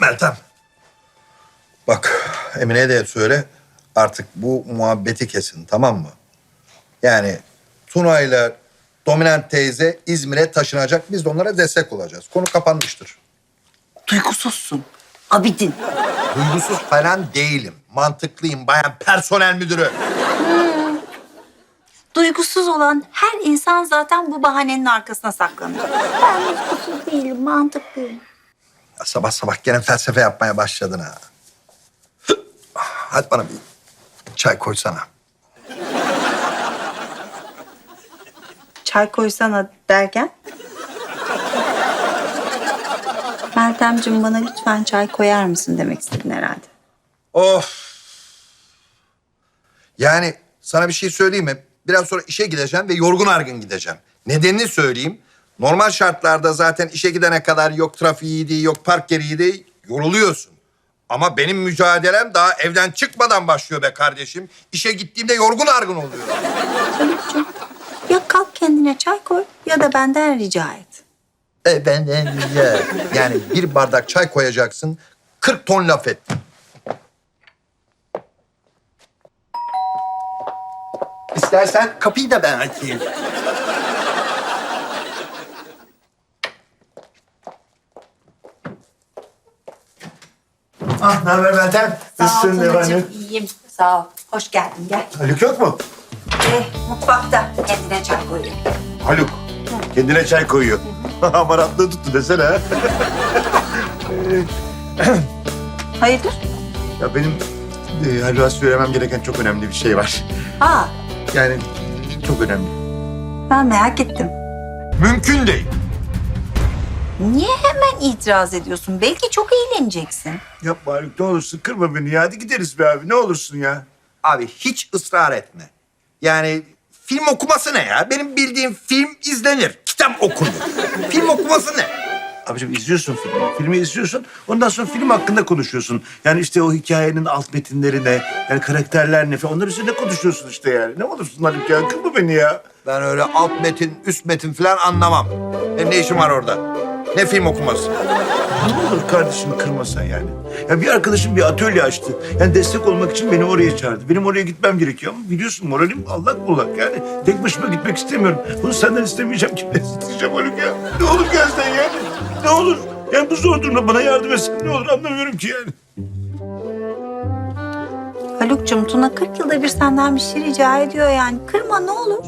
Meltem. Bak Emine'ye de söyle artık bu muhabbeti kesin tamam mı? Yani Tuna'yla dominant teyze İzmir'e taşınacak. Biz de onlara destek olacağız. Konu kapanmıştır. Duygusuzsun. Abidin. Duygusuz falan değilim. Mantıklıyım bayan personel müdürü. Duygusuz olan her insan zaten bu bahanenin arkasına saklanır. Ben duygusuz değilim, mantıklıyım. Sabah sabah gene felsefe yapmaya başladın ha. Hadi bana bir çay koysana. Çay koysana derken? Meltemciğim bana lütfen çay koyar mısın demek istedin herhalde. Of. Yani sana bir şey söyleyeyim mi? Biraz sonra işe gideceğim ve yorgun argın gideceğim. Nedenini söyleyeyim. Normal şartlarda zaten işe gidene kadar yok trafiğiydi, yok park yeriydi, yoruluyorsun. Ama benim mücadelem daha evden çıkmadan başlıyor be kardeşim. İşe gittiğimde yorgun argın oluyorum. Haluk'cum ya kalk kendine çay koy ya da benden rica et. E benden rica. Yani bir bardak çay koyacaksın, 40 ton laf et. İstersen kapıyı da ben açayım. Ah, ne haber Meltem? Nasılsın efendim? iyiyim. Sağ ol. Hoş geldin gel. Haluk yok mu? Eh, mutfakta kendine çay koyuyor. Haluk. Kendine çay koyuyor. Amaratlığı tuttu desene. ha. Hayırdır? ya benim e, Haluk'a söylemem gereken çok önemli bir şey var. Aa, Yani çok önemli. ben merak ettim. Mümkün değil. Niye hemen itiraz ediyorsun? Belki çok eğleneceksin. Yapma Haluk ne olursun kırma beni ya. Hadi gideriz be abi ne olursun ya. Abi hiç ısrar etme. Yani film okuması ne ya? Benim bildiğim film izlenir, kitap okunur. film okuması ne? Abicim izliyorsun filmi. Filmi izliyorsun. Ondan sonra film hakkında konuşuyorsun. Yani işte o hikayenin alt metinleri ne? Yani karakterler ne falan. Onlar üzerine konuşuyorsun işte yani. Ne olursun Haluk ya. Kırma beni ya. Ben öyle alt metin, üst metin falan anlamam. Benim ne işim var orada? Ne film okuması? Ne olur kardeşimi kırmasan yani. Ya bir arkadaşım bir atölye açtı. Yani destek olmak için beni oraya çağırdı. Benim oraya gitmem gerekiyor ama biliyorsun moralim allak bullak yani. Tek başıma gitmek istemiyorum. Bunu senden istemeyeceğim. Kimden isteyeceğim Haluk ya? Ne olur gel sen yani. Ne olur. Yani bu zor durumda bana yardım etsen ne olur anlamıyorum ki yani. Haluk'cum Tuna 40 yılda bir senden bir şey rica ediyor yani. Kırma ne olur.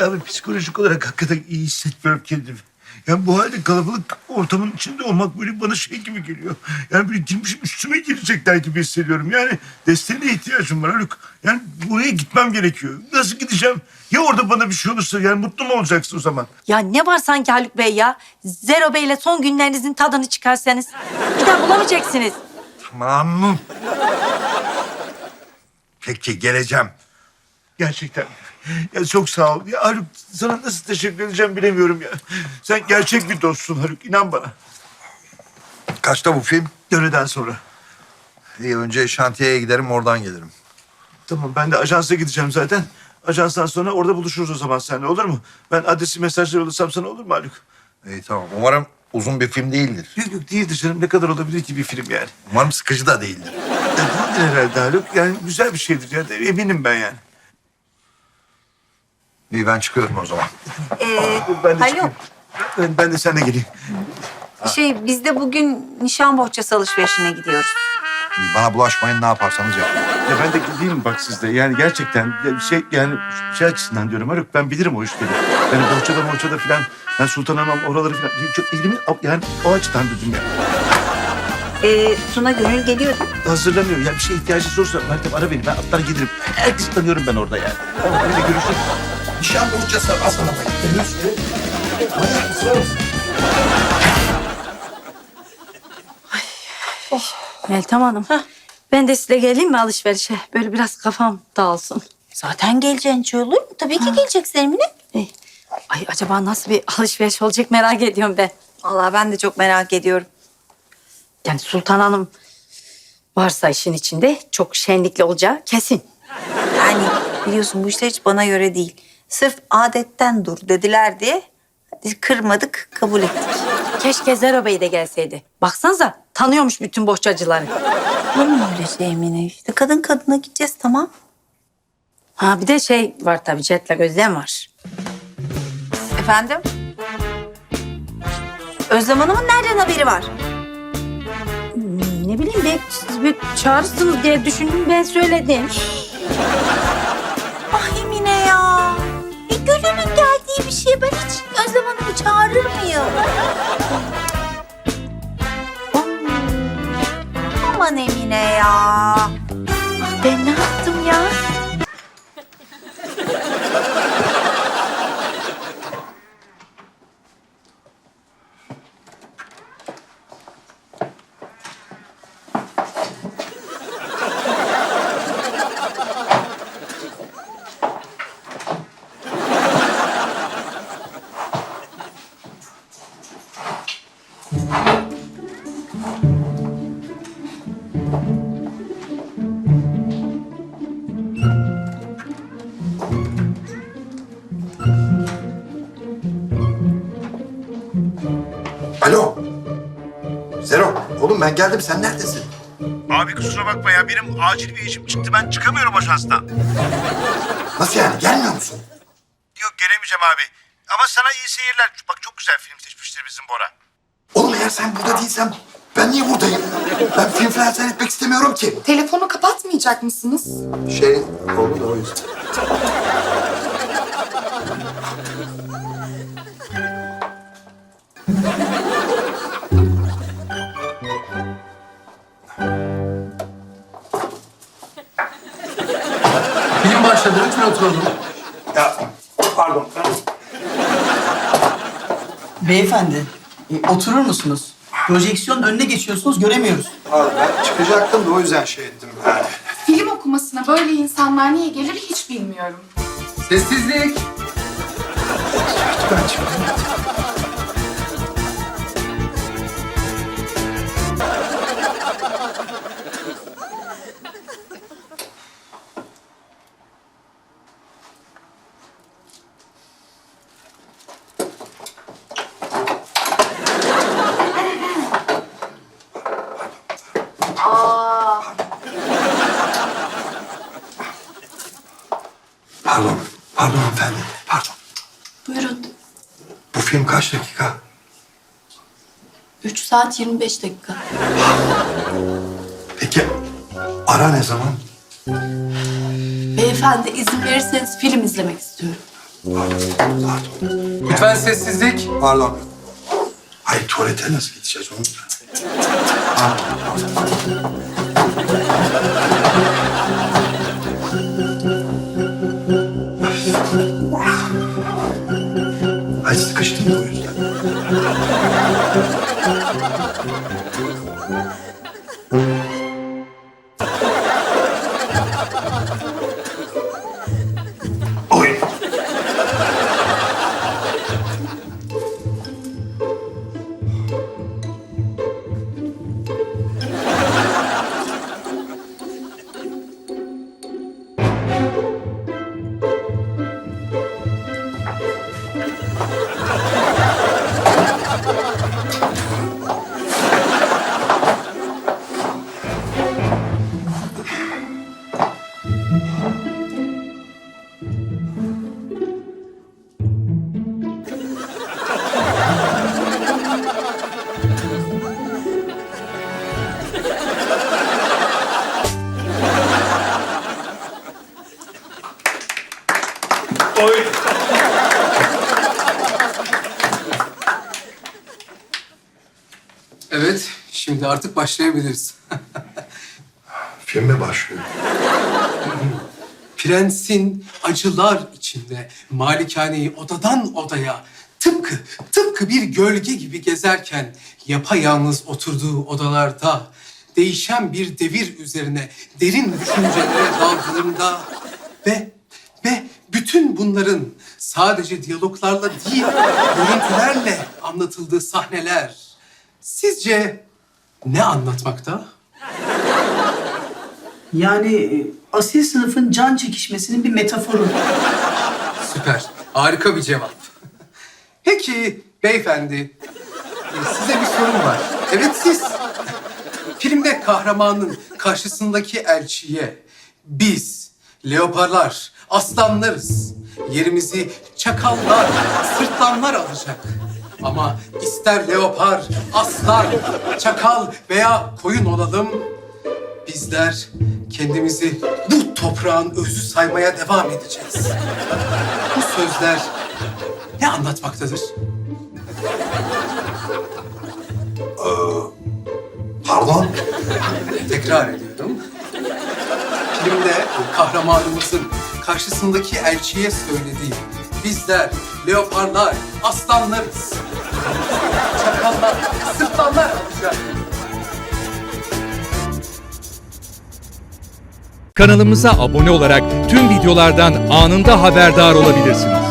Abi psikolojik olarak hakikaten iyi hissetmiyorum kendimi. Yani bu halde kalabalık ortamın içinde olmak böyle bana şey gibi geliyor. Yani böyle girmişim üstüme girecekler gibi hissediyorum. Yani desteğine ihtiyacım var Haluk. Yani buraya gitmem gerekiyor. Nasıl gideceğim? Ya orada bana bir şey olursa yani mutlu mu olacaksın o zaman? Ya ne var sanki Haluk Bey ya? Zero Bey ile son günlerinizin tadını çıkarsanız. Bir daha bulamayacaksınız. Tamam. Peki geleceğim. Gerçekten. Ya çok sağ ol. Ya Haluk sana nasıl teşekkür edeceğim bilemiyorum ya. Sen gerçek bir dostsun Haluk. inan bana. Kaçta bu film? Öğleden sonra. İyi önce şantiyeye giderim oradan gelirim. Tamam ben de ajansa gideceğim zaten. Ajanstan sonra orada buluşuruz o zaman seninle olur mu? Ben adresi mesajla yollasam sana olur mu Haluk? İyi tamam. Umarım uzun bir film değildir. Yok yok değildir canım. Ne kadar olabilir ki bir film yani? Umarım sıkıcı da değildir. Ya değildir herhalde Haluk. Yani güzel bir şeydir yani. Eminim ben yani. İyi ben çıkıyorum o zaman. Ee, Ben de Haluk çıkayım. Ben, ben de seninle geleyim. şey biz de bugün nişan bohçası alışverişine gidiyoruz. Bana bulaşmayın ne yaparsanız yapın. Ya ben de gideyim bak sizde. Yani gerçekten ya şey yani şey açısından diyorum Haluk. Ben bilirim o işleri. Yani bohçada bohçada falan. Ben Sultanahmet oraları falan. Çok elimi yani o açıdan dedim ya. Ee, Tuna Gönül geliyor. hazırlanıyor. Ya bir şey ihtiyacı olursa Meltem ara beni. Ben atlar gelirim. Herkesi tanıyorum ben orada yani. Tamam görüşürüz. Nişan bohçası asalamayın. Meltem Hanım. Ben de size geleyim mi alışverişe? Böyle biraz kafam dağılsın. Zaten geleceğin şey olur mu? Tabii ki geleceksin Emine. Ey, Ay acaba nasıl bir alışveriş olacak merak ediyorum ben. Allah ben de çok merak ediyorum. Yani Sultan Hanım varsa işin içinde çok şenlikli olacağı kesin. Yani biliyorsun bu işler hiç bana göre değil. Sırf adetten dur dediler diye kırmadık, kabul ettik. Keşke Zero Bey de gelseydi. Baksanıza tanıyormuş bütün bohçacıları. Olur mu öyle şey Emine? İşte kadın kadına gideceğiz tamam. Ha bir de şey var tabii Jetlag Özlem var. Efendim? Özlem Hanım'ın nereden haberi var? Ne bileyim siz bir çağırırsınız diye düşündüm ben söyledim. Çağırır? Aman Emine ya. Ben ne yaptım ya? Zero. Oğlum ben geldim. Sen neredesin? Abi kusura bakma ya benim acil bir işim çıktı ben çıkamıyorum ajanstan. Nasıl yani? Gelmiyor musun? Yok gelemeyeceğim abi. Ama sana iyi seyirler. Bak çok güzel film seçmiştir bizim Bora. Oğlum eğer sen burada değilsen ben niye buradayım? Ben film falan seyretmek istemiyorum ki. Telefonu kapatmayacak mısınız? Şey oldu da o yüzden. Başladı. Lütfen oturalım. Ya pardon. Beyefendi, e, oturur musunuz? Projeksiyonun önüne geçiyorsunuz, göremiyoruz. Abi ben çıkacaktım da o yüzden şey ettim. Yani. Film okumasına böyle insanlar niye gelir hiç bilmiyorum. Sessizlik. Ben çıktım. Pardon hanımefendi, pardon. Buyurun. Bu film kaç dakika? 3 saat 25 dakika. Peki ara ne zaman? Beyefendi izin verirseniz film izlemek istiyorum. Pardon, Lütfen sessizlik. pardon. Ay tuvalete nasıl gideceğiz onu da? Ay sıkıştım o yüzden. Şimdi artık başlayabiliriz. Filme başlıyor. Prensin acılar içinde malikaneyi odadan odaya tıpkı tıpkı bir gölge gibi gezerken yapayalnız oturduğu odalarda değişen bir devir üzerine derin düşüncelere daldığında ve ve bütün bunların sadece diyaloglarla değil görüntülerle anlatıldığı sahneler sizce ne anlatmakta? Yani e, asil sınıfın can çekişmesinin bir metaforu. Süper. Harika bir cevap. Peki beyefendi, e, size bir sorum var. Evet siz. Filmde kahramanın karşısındaki elçiye biz leoparlar, aslanlarız. Yerimizi çakallar, sırtlanlar alacak. Ama ister leopar, aslan, çakal veya koyun olalım, bizler kendimizi bu toprağın özü saymaya devam edeceğiz. Bu sözler ne anlatmaktadır? Pardon? Tekrar ediyorum. Filmde kahramanımızın karşısındaki elçiye söylediği bizler leoparlar, aslanlarız. Çakallar, sırtlanlar. Kanalımıza abone olarak tüm videolardan anında haberdar olabilirsiniz.